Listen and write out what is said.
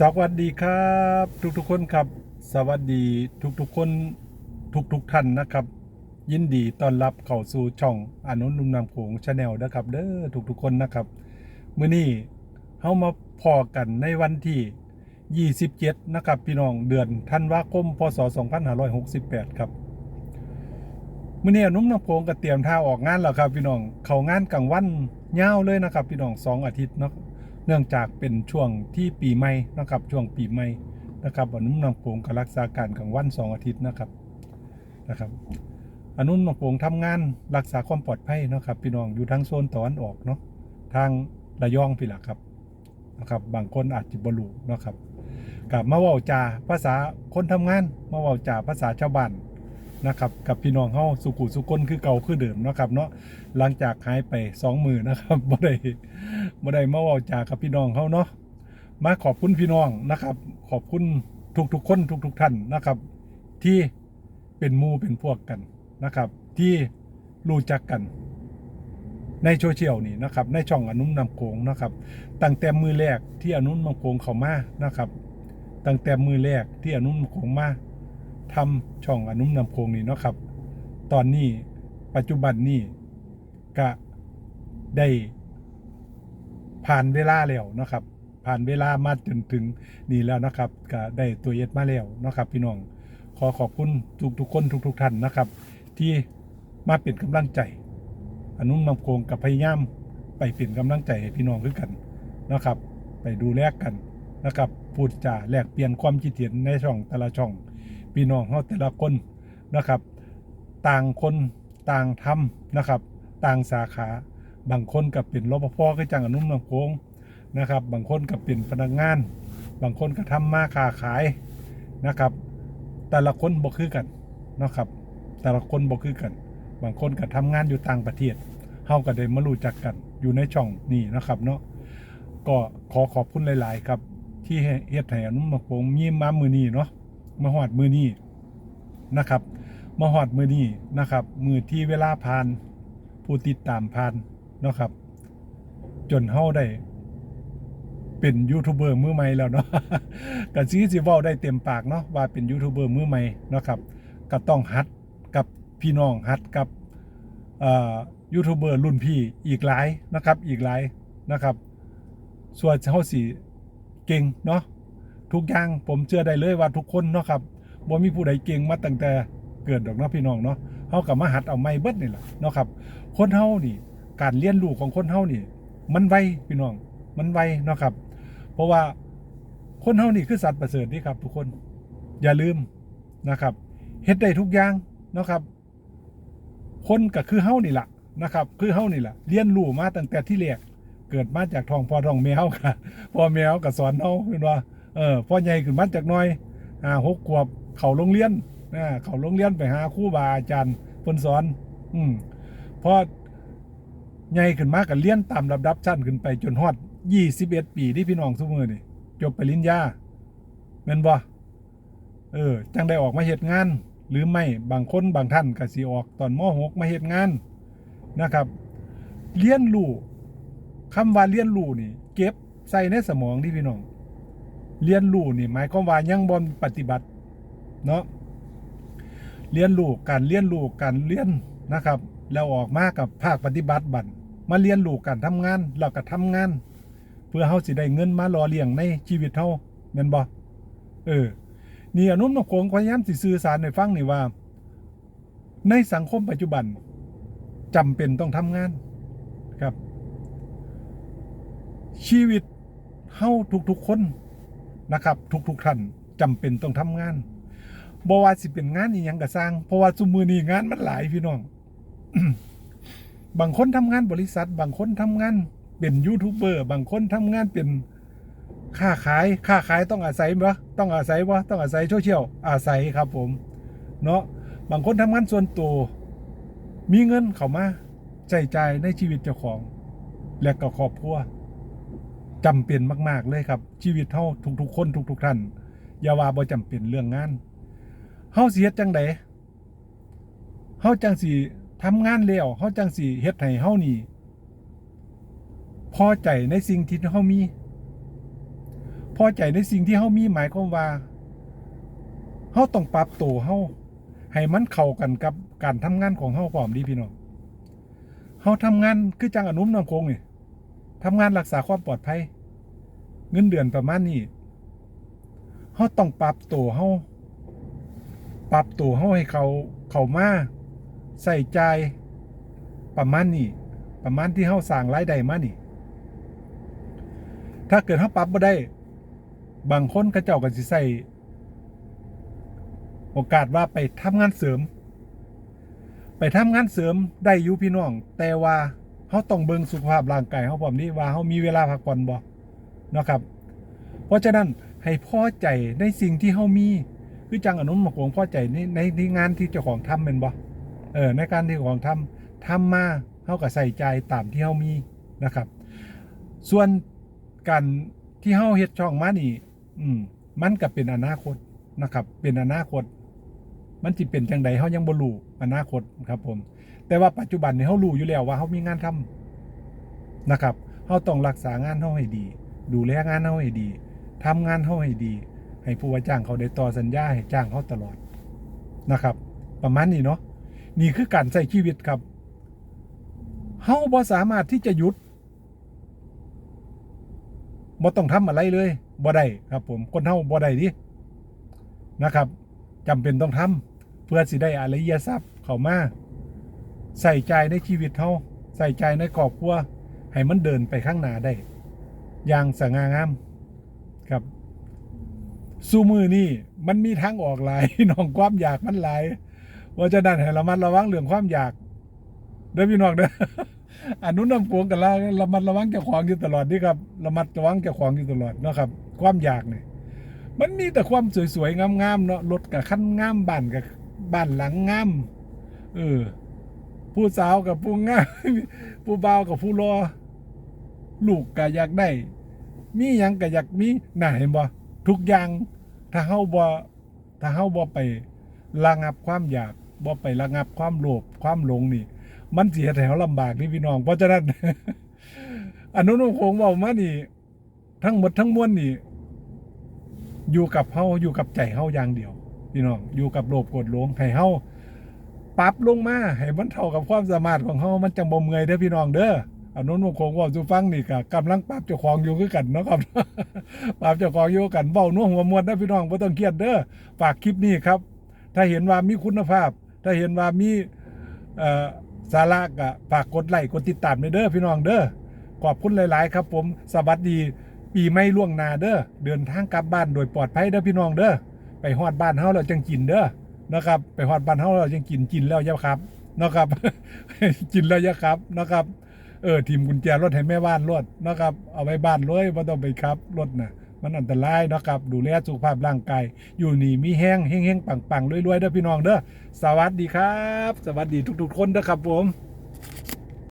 สวัสดีครับ ทุกๆคนครับ สวัสดีทุกๆคนทุกๆท่านนะครับ ยินดีต้อนรับเข้าสู่ช่องอนุนุ่มนำโขงชาแนลนะครับเด้อทุกๆคนนะครับมื้อนี้เฮามาพอกันในวันที่ 27 นะครับพี่น้องเดือนธันวาคมพศ 2568 ครับมื่อนี้อนุ่มนำโพงก็เตรียมท่าออกงานแล้วครับพี่น้องเขางานกลางวันยาวเลยนะครับ พี่น้องสองอาทิตย์เนาะ เนื่องจากเป็นช่วงที่ปีใหม่นะครับช่วงปีใหม่นะครับอนุมนำโพงก็รักษาการกลางวันสองอาทิตย์นะครับนะครับอนุมนำโพงทำงานรักษาความปลอดภัยนะครับพี่น้องอยู่ทางโซนตะวันออกเนาะทางระยองพี่ละครับนะครับบางคนอาจจะบรูนะครับกับมาว่าจาภาษาคนทำงานมาว่าจาภาษาชาวบ้าน นะครับกับพี่น้องเฮาสุขุสุคนคือเก่าคือเดิมนะครับเนาะหลังจากหายไปสองมือนะครับบ่ได้บ่ได้มาเว้าจากับพี่น้องเฮาเนาะมาขอบคุณพี่น้องนะครับ ขอบคุณทุกๆคนทุกๆท่านนะครับ ที่เป็นมูเป็นพวกกันนะครับ ที่รู้จักกัน ในโซเชียลนี่นะครับ ในช่องอนุ่มนำโขงนะครับตั้งแต่มือแรกที่อนุ่มนำโขงเข้ามานะครับตั้งแต่มือแรกที่อนุมนำโขงมา ทำช่องอนุ่มนำโพงนี่เนาะครับ ตอนนี้ปัจจุบันนี้ก็ได้ผ่านเวลาแล้วเนาะครับ ผ่านเวลามาจนถึงนี่แล้วนะครับก็ได้ตัวเอ็ดมาแล้วเนาะครับ พี่น้องขอขอบคุณทุกทุกๆคนทุกทุกๆท่านนะครับ ที่มาเป็นกำลังใจ อนุ่มนำโพงกับพยายามไปเป็นกำลังใจให้พี่น้องคือกันนะครับ ไปดูแลกันนะครับ พูดจาแลกเปลี่ยนความคิดเห็นในช่องแต่ละช่อง พี่น้องเขาแต่ละคนนะครับ ต่างคนต่างทำนะครับ ต่างสาขา บางคนกับเป็นรปภก็จังอนุ่มน้ำโขงนะครับ บางคนกับเป็นพนักงาน บางคนก็ทำมาค้าขายนะครับ แต่ละคนบ่คือกันนะครับ แต่ละคนบ่คือกัน บางคนก็ทำงานอยู่ต่างประเทศเฮาก็ได้มารู้จักกันอยู่ในช่องนี้นะครับเนาะก็ขอขอบคุณหลาย ๆ ครับ ที่เฮ็ดให้อนุ่มน้ำโขงมีมามือนี้เนาะ มาหอดมือนี้นะครับมาหอดมือนี้นะครับ มือที่เวลาผ่านผู้ติดตามผ่านเนาะครับ จนเฮาได้เป็นยูทูบเบอร์มือใหม่แล้วเนาะก็ซีสิเว้าได้เต็มปากเนาะว่าเป็นยูทูบเบอร์มือใหม่เนาะครับก็ต้องฮัดกับพี่น้องฮัดกับยูทูบเบอร์รุ่นพี่อีกหลายนะครับอีกหลายนะครับ ส่วนเฮาสิเก่งเนาะ ทุกอย่างผมเชื่อได้เลยว่าทุกคนเนาะครับบ่มีผู้ใดเก่งมาตั้งแต่เกิดดอกเนาะพี่น้องเนาะเฮากับมาหัดเอาไม้เบิดนี่แหละเนาะครับ คนเฮานี่ การเรียนรู้ของคนเฮานี่ มันไวพี่น้อง มันไวเนาะครับ เพราะว่าคนเฮานี่คือสัตว์ประเสริฐนี่ครับ ทุกคนอย่าลืมนะครับเฮ็ดได้ทุกอย่างเนาะครับ คนก็คือเฮานี่แหละนะครับ คือเฮานี่แหละเรียนรู้มาตั้งแต่ที่แรกเกิดมาจากท้องพ่อท้องแม่เฮาค่ะพ่อแม่เฮาก็สอนเฮาเป็นว่า เออพ่อใหญ่ขึ้นมาจากน้อยอ่าหกขวบเข่าโรงเรียนอ่าเข่าโรงเรียนไปหาครูบาอาจารย์เพิ่นสอน อืมพอใหญ่ขึ้นมาก็เรียนตามลำดับชั้นขึ้นไปจนฮอด21ปีที่พี่น้องซุมื้อนี่จบปริญญาแม่นบ่เออจังได้ออกมาเฮ็ดงาน หรือไม่บางคนบางท่านก็สิออกตอนม .6 มาเฮ็ดงานนะครับเรียนรู้คำว่าเรียนรู้นี่ เก็บใส่ในสมองที่พี่น้อง เรียนรู้นี่หมายความว่ายังบนปฏิบัติเนาะเรียนรู้การเรียนรู้การเรียนนะครับแล้วออกมากับภาคปฏิบัติบันมาเรียนรู้การทำงานแล้วก็ทำงาน เพื่อเฮาสิได้เงินมารอเลี้ยงในชีวิตเฮาแม่นบ่เออนี่อนุนโคงพยายามสิสื่อสารให้ฟังนี่ว่า ในสังคมปัจจุบันจำเป็นต้องทำงานครับ ชีวิตเฮาทุกๆคน นะครับ ทุกๆท่านจำเป็นต้องทำงานบว่าสิเป็นงานอีหยังก็สร้างเพราะว่าซุมือนี้งานมันหลายพี่น้องบางคนทำงานบริษัท บางคนทำงานเป็นยูทูบเบอร์บางคนทำงานเป็นค้าขายค้าขายต้องอาศัยบ่ต้องอาศัยบ่ต้องอาศัยโซเชียลอาศัยครับผม เนาะบางคนทำงานส่วนตัวมีเงินเข้ามาใช้จ่ายในชีวิตเจ้าของ และก็ครอบครัว จำเป็นมาก ๆ เลยครับ ชีวิตเฮาทุกๆคนทุกๆท่านอย่าว่าบ่จำเป็นเรื่องงานเฮาสิเฮ็ดจังไดเฮาจังสิทำงานแล้วเฮาจังสิเฮ็ดให้เฮานี่พอใจในสิ่งที่เฮามี พอใจในสิ่งที่เฮามีหมายความว่าเฮาต้องปรับตัวเฮาให้มันเข้ากันกับการทำงานของเฮาพร้อมดีพี่น้องเฮาทำงานคือจังอนุมน้ำคงนี่ทำงานรักษาความปลอดภัย เงินเดือนประมาณนี้เฮาต้องปรับตัวเฮาปรับตัวเฮาให้เขาเขามาใส่ใจประมาณนี้ประมาณที่เฮาสร้างรายได้มานี่ ถ้าเกิดเฮาปรับบ่ได้ บางคนก็เจ้าก็สิใส่โอกาสว่าไปทำงานเสริม ไปทำงานเสริมได้ยูพี่น้อง แต่ว่าเฮาต้องเบิงสุขภาพร่างกายเฮาพร้อมนี้ว่าเฮามีเวลาพักผ่อนบ่ นะครับ เพราะฉะนั้นให้พอใจในสิ่งที่เฮามี คือจังอนุมกงพอใจในในในงานที่เจ้าของทำเป็นบ่เออในการที่เจ้าของทำทำมาเฮาก็ใส่ใจตามที่เฮามีนะครับ ส่วนการที่เฮาเฮ็ดช่องมานี่ อืมมันก็เป็นอนาคตนะครับ เป็นอนาคต มันสิเป็นจังใดเฮายังบ่รู้อนาคตครับผม แต่ว่าปัจจุบันนี่เฮารู้อยู่แล้วว่าเฮามีงานทำนะครับเฮาต้องรักษางานเฮาให้ดี ดูแลงานเฮาให้ดีทำงานเฮาให้ดี ให้ผู้ว่าจ้างเขาได้ต่อสัญญาให้จ้างเขาตลอดนะครับ ประมาณนี้เนาะนี่คือการใช้ชีวิตครับเฮาบ่สามารถที่จะหยุดบ่ต้องทำอะไรเลยบ่ได้ครับ ผมคนเฮาบ่ได้ดินะครับจำเป็นต้องทำเพื่อสิได้อริยทรัพย์เข้ามาใส่ใจในชีวิตเฮาใส่ใจในครอบครัวให้มันเดินไปข้างหน้าได้ อย่างสง่างามครับสู้มือนี่มันมีทางออกหลายน้องความอยากมันหลายว่าจะดันให้ระมัดระวังเรื่องความอยากเด้อพี่น้องเด้ออันนู้นน้ำโกงกันละระมัดระวังเจ้าของอยู่ตลอดนี่ครับระมัดระวังเจ้าของอยู่ตลอดนะครับ ความอยากเนี่ยมันมีแต่ความสวยๆงามๆเนาะรถกับขั้นงามบ้านกับบ้านหลังงามเออผู้สาวกับผู้งามผู้บ่าวกับผู้รอลูกก็อยากได้ มีหยังก็อยากมีน่าเห็นบ่ทุกอย่างถ้าเฮาบ่ถ้าเฮาบ่ไประงับความอยากบ่ไประงับความโลภความหลงนี่ มันเสียแถวลำบากนี่พี่น้อง เพราะฉะนั้น อนุนุคงเว้ามานี่ ทั้งหมดทั้งมวลนี่ อยู่กับเฮาอยู่กับใจเฮาอย่างเดียว พี่น้องอยู่กับโลภโกรธหลงให้เฮาปรับลงมาให้มันเท่ากับความสามารถของเฮามันจังบ่เมื่อยเด้อพี่น้องเด้อ อนุนุคงว้าสู่ฟังนี่ก็กำลังปรับเจ้าของอยู่คือกันเนาะครับปราบเจ้าของโยกันเบ้านัวหัวมวนนะพี่น้องไม่ต้องเครียดเด้อฝากคลิปนี้ครับ ถ้าเห็นว่ามีคุณภาพ ถ้าเห็นว่ามีสาระก็ฝากกดไลค์กดติดตามเด้อพี่น้องเด้อขอบคุณหลาย ๆ ครับ ผมสวัสดีปีใหม่ล่วงนาเด้อเดินทางกลับบ้านโดยปลอดภัยเด้อพี่น้องเด้อไปฮอดบ้านเฮาแล้วจังกินเด้อนะครับ ไปฮอดบ้านเฮาแล้วจังกินกินแล้วย่าครับนะครับ กินแล้วย่าครับนะครับ เออทีมกุญแจรถให้แม่บ้านรถนะครับ เอาไว้บ้านเลยว่าต้องไปครับรถนะมันอันตรายนะครับ ดูแลสุขภาพร่างกาย อยู่นี่มีแห้งแห้งๆปังๆรวยๆเด้อพี่น้องเด้อสวัสดีครับ สวัสดีทุกๆคนเด้อครับผม